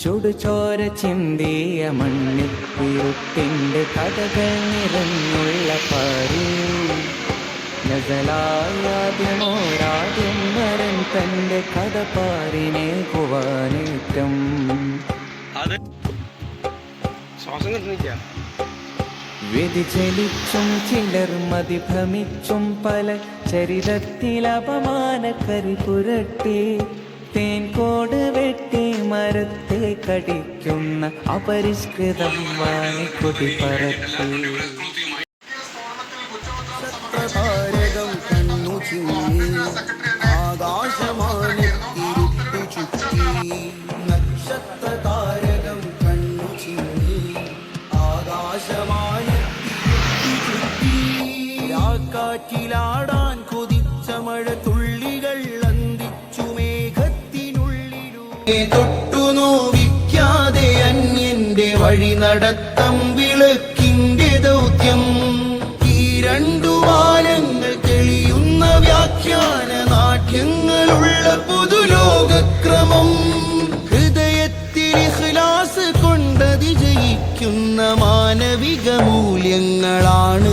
ചുടുചോര ചിന്തിയ മണ്ണിപ്പിരുട്ടിന്റെ കഥകൾ നിറഞ്ഞുള്ള പാരു ഗസലായാദ്യമോരാദ്യം വരൻ തന്റെ കഥ പാറിനെ കുവാനേറ്റം. അത് ശ്വാസം കിട്ടുന്നില്ല. വ്യതിചലിച്ചും ചിലർ മതിഭ്രമിച്ചും പല ചരിതത്തിൽ അപമാനക്കരി പുരട്ടി. തേൻകോ മരത്തെ കടിക്കുന്ന അപരിഷ്കൃതം വാണിക്കൊടി പറത്തി. താരകം കണ്ണു ചിമ്മി ആകാശമാനത്തിരുട്ടു ചുറ്റി. നക്ഷത്ര താരകം കണ്ണു ചിമ്മി ആകാശമാനത്തിരുട്ടു കാറ്റിലാടാൻ കൊതിച്ച മഴ തുള്ളികൾ അന്തിച്ചു മേഘത്തിനുള്ളിലൂടെ. നോവിക്കാതെ അന്യന്റെ വഴി നടത്തം വിളക്കിന്റെ ദൗത്യം. ഈ രണ്ടു വാനങ്ങൾ തെളിയുന്ന വ്യാഖ്യാന നാട്യങ്ങളുള്ള പുതുലോകക്രമം. ഹൃദയത്തിൽ ഇഖ്ലാസ് കൊണ്ടതി ജയിക്കുന്ന മാനവിക മൂല്യങ്ങളാണ്